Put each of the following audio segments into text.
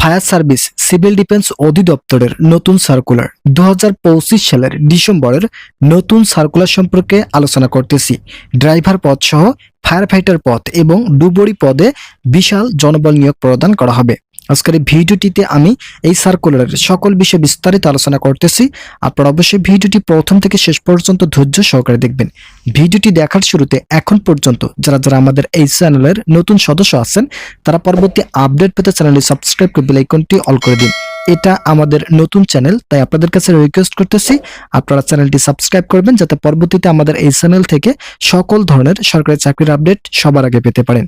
Fire service, civil defence অধিদপ্তরের নতুন circular. দু হাজার পঁচিশ সালের ডিসেম্বরের নতুন সার্কুলার সম্পর্কে আলোচনা করতেছি। ড্রাইভার পদ সহ ফায়ার ফাইটার পদ এবং ডুবরি পদে বিশাল জনবল নিয়োগ প্রদান করা হবে। আজকের এই ভিডিওটিতে আমি এই সার্কুলারের সকল বিষয়ে বিস্তারিত আলোচনা করতেছি। আপনারা অবশ্যই ভিডিওটি প্রথম থেকে শেষ পর্যন্ত ধৈর্য সহকারে দেখবেন। ভিডিওটি দেখার শুরুতে এখন পর্যন্ত যারা যারা আমাদের এই চ্যানেলের নতুন সদস্য আছেন, তারা পরবর্তী আপডেট পেতে চ্যানেলটি সাবস্ক্রাইব করে বেল আইকনটি অল করে দিন। এটা আমাদের নতুন চ্যানেল তাই আপনাদের কাছে রিকোয়েস্ট করতেছি, আপনারা চ্যানেলটি সাবস্ক্রাইব করবেন, যাতে পরবর্তীতে আমাদের এই চ্যানেল থেকে সকল ধরনের সরকারি চাকরির আপডেট সবার আগে পেতে পারেন।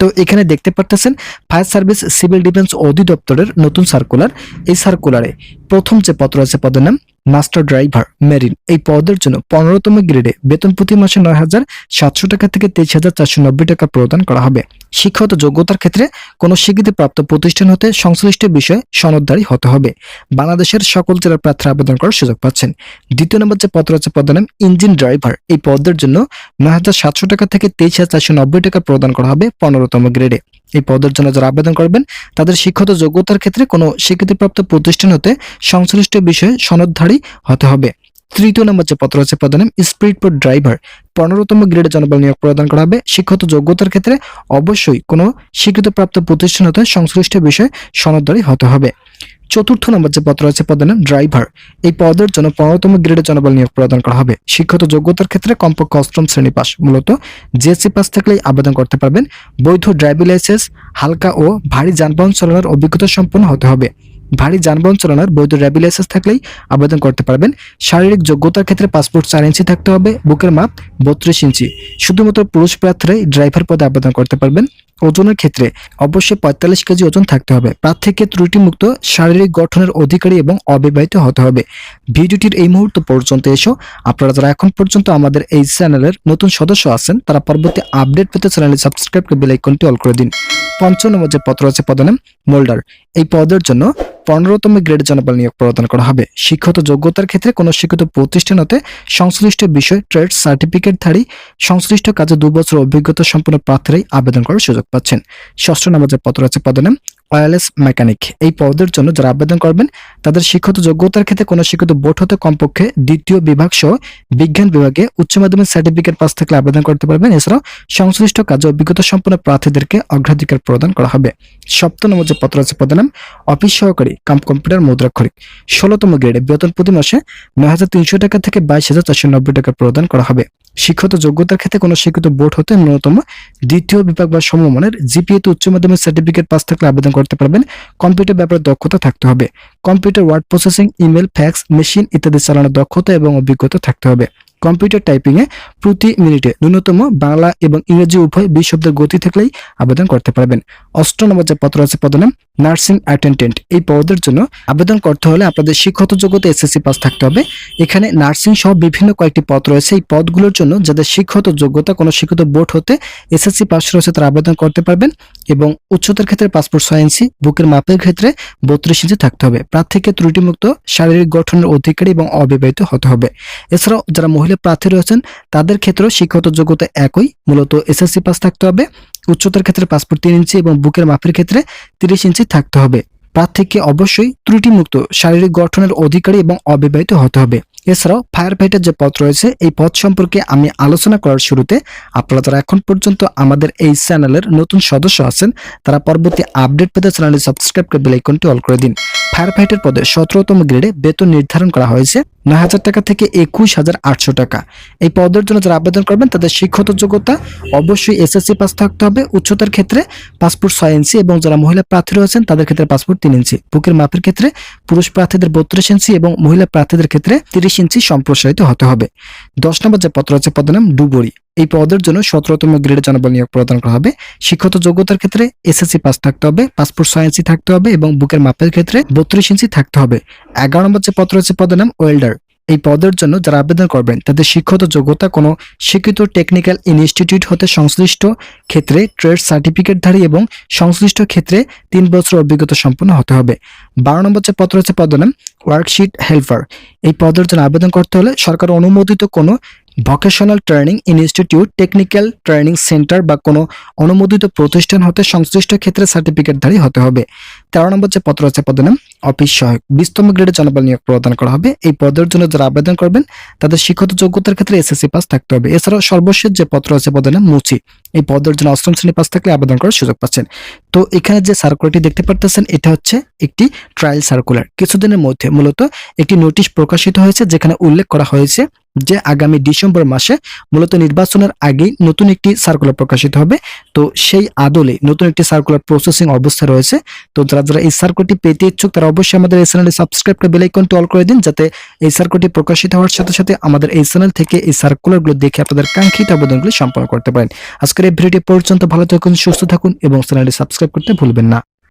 তো এখানে দেখতে পারতেছেন ফায়ার সার্ভিস সিভিল ডিফেন্স অধিদপ্তরের নতুন সার্কুলার। এই সার্কুলারে প্রথম যে পত্র আছে পদের নাম, মাস্টার ড্রাইভার মেরিন। এই পদের জন্য পনেরোতম গ্রেডে বেতন প্রতি মাসে নয় হাজার সাতশো টাকা থেকে তেইশ হাজার চারশো নব্বই টাকা প্রদান করা হবে। শিক্ষাগত যোগ্যতার ক্ষেত্রে কোনো স্বীকৃতিপ্রাপ্ত প্রতিষ্ঠান হতে সংশ্লিষ্ট বিষয়ে সনদধারী হতে হবে। বাংলাদেশের সকল জেলার প্রার্থী আবেদন করার সুযোগ পাচ্ছেন। দ্বিতীয় নম্বর যে পদ আছে পদের নাম ইঞ্জিন ড্রাইভার। এই পদের জন্য নয় হাজার সাতশো টাকা থেকে তেইশ হাজার চারশো নব্বই টাকা প্রদান করা হবে পনেরোতম গ্রেডে। এই পদের জন্য যারা আবেদন করবেন, তাদের শিক্ষত যোগ্যতার ক্ষেত্রে কোনো স্বীকৃতিপ্রাপ্ত প্রতিষ্ঠান হতে সংশ্লিষ্ট বিষয়ে সনদধারী হতে হবে। তৃতীয় নম্বর যে পত্র আছে পদের স্পিড বোট ড্রাইভার পনেরোতম গ্রেডে জনবল নিয়োগ প্রদান করা হবে। শিক্ষত যোগ্যতার ক্ষেত্রে অবশ্যই কোনো স্বীকৃতিপ্রাপ্ত প্রতিষ্ঠান হতে সংশ্লিষ্ট বিষয়ে সনদধারী হতে হবে। চতুর্থ নম্বর যে পত্র আছে পদের ড্রাইভার এই পদের জন্য পনেরোতম গ্রেডে জনবল নিয়োগ প্রদান করা হবে। শিক্ষত যোগ্যতার ক্ষেত্রে কমপক্ষে অষ্টম শ্রেণি পাস মূলত জিএসসি পাস থাকলেই আবেদন করতে পারবেন। বৈধ ড্রাইভিং লাইসেন্স হালকা ও ভারী যানবাহন চালানোর অভিজ্ঞতা সম্পন্ন হতে হবে। ভারী যানবাহন চালানোর বৈধ ড্রাইভিং লাইসেন্স থাকলেই আবেদন করতে পারবেন। শারীরিক যোগ্যতার ক্ষেত্রে পাসপোর্ট চার ইঞ্চি থাকতে হবে, বুকের মাপ বত্রিশ ইঞ্চি। শুধুমাত্র পুরুষ প্রার্থীরাই ড্রাইভার পদে আবেদন করতে পারবেন। ওজনের ক্ষেত্রে অবশ্যই পঁয়তাল্লিশ কেজি ওজন থাকতে হবে। প্রার্থীকে ত্রুটিমুক্ত শারীরিক গঠনের অধিকারী এবং অবিবাহিত হতে হবে। ভিডিওটির এই মুহূর্ত পর্যন্ত এসো। আপনারা যারা এখন পর্যন্ত আমাদের এই চ্যানেলের নতুন সদস্য আছেন, তারা পরবর্তী আপডেট পেতে চ্যানেলে সাবস্ক্রাইব করে বেল আইকনটি অল করে দিন। পঞ্চম নম্বর যে পত্র আছে পদনাম মোল্ডার। এই পদের জন্য পনেরোতম গ্রেড জনবল নিয়োগ প্রদান করা হবে। শিক্ষত যোগ্যতার ক্ষেত্রে কোনো শিক্ষিত প্রতিষ্ঠানতে সংশ্লিষ্ট বিষয়, ট্রেড, সার্টিফিকেট ধারী, সংশ্লিষ্ট কাজে দু বছর অভিজ্ঞতা সম্পন্ন প্রার্থীরাই আবেদন করার সুযোগ পাচ্ছেন। ষষ্ঠ নামাজের পত্র আছে পদনাম। ওয়্যারলেস মেকানিক এই পদের জন্য যারা আবেদন করবেন, তাদের শিক্ষত যোগ্যতার ক্ষেত্রে কোনো শিক্ষিত বোর্ড হতে কমপক্ষে দ্বিতীয় বিভাগ সহ বিজ্ঞান বিভাগে উচ্চ মাধ্যমিক সার্টিফিকেট পাস থাকলে আবেদন করতে পারবেন। এছাড়াও সংশ্লিষ্ট কাজে অভিজ্ঞতা সম্পন্ন প্রার্থীদেরকে অগ্রাধিকার প্রদান করা হবে। সপ্তম নম্বর যে পত্র আছে পদের নাম অফিস সহকারী কাম কম্পিউটার মুদ্রাক্ষরিক। ষোলোতম গ্রেডে বেতন প্রতি মাসে নয় হাজার তিনশো টাকা থেকে বাইশ হাজার চারশো নব্বই টাকা প্রদান করা হবে। শিক্ষত যোগ্যতার ক্ষেত্রে কোনো শিক্ষিত বোর্ড হতে ন্যূনতম দ্বিতীয় বিভাগ বা সমমানের জিপিএতে উচ্চ মাধ্যমিক সার্টিফিকেট পাস থাকলে আবেদন করতে পারবেন। কম্পিউটার ব্যাপারে দক্ষতা থাকতে হবে। Computer word processing email fax machine ইত্যাদি চালানোর দক্ষতা এবং অভিজ্ঞতা থাকতে হবে। কম্পিউটার টাইপিং এ প্রতি মিনিটে ন্যূনতম বাংলা এবং ইংরেজি উভয় বিশ শব্দের গতি থাকলেই আবেদন করতে পারবেন। অষ্ট নম্বর যে পত্র আছে, পদনাম নার্সিং অ্যাটেন্ডেন্ট। এই পদের জন্য আবেদন করতে হলে আপনাদের শিক্ষত যোগ্যতা এসএসসি পাস থাকতে হবে। এখানে নার্সিং সহ বিভিন্ন কয়েকটি পদ রয়েছে। এই পদগুলোর জন্য যাদের শিক্ষত যোগ্যতা, কোনো শিক্ষিত বোর্ড হতে এসএসসি পাস রয়েছে, তারা আবেদন করতে পারবেন এবং উচ্চতার ক্ষেত্রে পাসপোর্ট ইঞ্চি বুকের মাপের ক্ষেত্রে বত্রিশ ইঞ্চি থাকতে হবে। প্রার্থীকে ত্রুটিমুক্ত শারীরিক গঠনের অধিকারী এবং অবিবাহিত হতে হবে। এছাড়াও যারা মহিলা প্রার্থী রয়েছেন, তাদের ক্ষেত্রেও শিক্ষাগত যোগ্যতা একই। মূলত এসএসসি পাস থাকতে হবে। উচ্চতার ক্ষেত্রে পাসপোর্ট তিন ইঞ্চি এবং বুকের মাপের ক্ষেত্রে তিরিশ ইঞ্চি থাকতে হবে। প্রার্থীকে অবশ্যই ত্রুটিমুক্ত শারীরিক গঠনের অধিকারী এবং অবিবাহিত হতে হবে। এছাড়াও ফায়ার ফাইটার যে পথ রয়েছে, এই পথ সম্পর্কে আমি আলোচনা করার শুরুতে আপনারা যারা এখন পর্যন্ত আমাদের এই চ্যানেলের নতুন সদস্য আছেন, তারা পরবর্তী আপডেট পেতে চ্যানেলটি সাবস্ক্রাইব করে বেল আইকনটি অল করে দিন। ফায়ার ফাইটার পদে সতেরোতম গ্রেডে বেতন নির্ধারণ করা হয়েছে। নয় হাজার টাকা থেকে একুশ হাজার আটশো টাকা। এই পদের জন্য যারা আবেদন করবেন, তাদের শিক্ষত যোগ্যতা অবশ্যই এসএসসি পাস থাকতে হবে। উচ্চতার ক্ষেত্রে পাসপোর্ট ছয় ইঞ্চি এবং যারা মহিলা প্রার্থী রয়েছেন, তাদের ক্ষেত্রে পাসপোর্ট তিন ইঞ্চি। বুকের মাপের ক্ষেত্রে পুরুষ প্রার্থীদের বত্রিশ ইঞ্চি এবং মহিলা প্রার্থীদের ক্ষেত্রে তিরিশ ইঞ্চি সম্প্রসারিত হতে হবে। দশ নম্বর যে পত্র আছে পদের নাম ডুবরি। এই পদের জন্য সতেরোতম গ্রেডে জনবল নিয়োগ প্রদান করা হবে। শিক্ষত যোগ্যতার ক্ষেত্রে এসএসসি পাস থাকতে হবে পাসপোর্ট ছয় ইঞ্চি থাকতে হবে এবং বুকের মাপের ক্ষেত্রে বত্রিশ ইঞ্চি থাকতে হবে। এগারো নম্বর যে পত্র আছে পদের নাম ওয়েল্ডার। এই পদের জন্য যারা আবেদন করবেন, তাদের শিক্ষত যোগ্যতা কোনো শিক্ষিত টেকনিক্যাল ইনস্টিটিউট হতে সংশ্লিষ্ট ক্ষেত্রে ট্রেড সার্টিফিকেটধারী এবং সংশ্লিষ্ট ক্ষেত্রে তিন বছর অভিজ্ঞতা সম্পন্ন হতে হবে। বারো নম্বর যে পত্র হচ্ছে পদনাম ওয়ার্কশিট হেল্পার এই পদের জন্য আবেদন করতে হলে সরকার অনুমোদিত কোনো vocational training institute, technical training centre বা কোনো অনুমোদিত প্রতিষ্ঠান হতে সংশ্লিষ্ট ক্ষেত্রে সার্টিফিকেটধারী হতে হবে। তেরো নম্বর যে পত্র আছে, পদের নাম অফিস সহায়ক। বিশতম গ্রেডে জনবল নিয়োগ প্রদান করা হবে। এই পদের জন্য যারা আবেদন করবেন, তাদের শিক্ষত যোগ্যতার ক্ষেত্রে এসএসসি পাস থাকতে হবে। এছাড়াও সর্বশেষ যে পত্র আছে, পদের নাম মুচি। এই পদের জন্য অষ্টম শ্রেণি পাস থাকলে আবেদন করার সুযোগ পাচ্ছেন। তো এখানে যে সার্কুলারটি দেখতে পারতেছেন, এটা হচ্ছে একটি ট্রায়াল সার্কুলার কিছুদিনের মধ্যে মূলত একটি নোটিশ প্রকাশিত হয়েছে, যেখানে উল্লেখ করা হয়েছে যে আগামী ডিসেম্বর মাসে মূলত নির্বাচনের আগেই নতুন একটি সার্কুলার প্রকাশিত হবে। তো সেই আদলে নতুন একটি সার্কুলার প্রসেসিং অবস্থা রয়েছে। তো যারা যারা এই সার্কুলটি পেতে ইচ্ছুক, তারা অবশ্যই আমাদের এই চ্যানেলটি সাবস্ক্রাইব করে বেল আইকনটি অল করে দিন, যাতে এই সার্কুলটি প্রকাশিত হওয়ার সাথে সাথে আমাদের এই চ্যানেল থেকে এই সার্কুলারগুলো দেখে আপনাদের কাঙ্ক্ষিত আবেদনগুলি সম্পন্ন করতে পারেন। আজকের এই ভিডিওটি পর্যন্ত ভালো থাকুন, সুস্থ থাকুন এবং চ্যানেলটি সাবস্ক্রাইব করতে ভুলবেন না।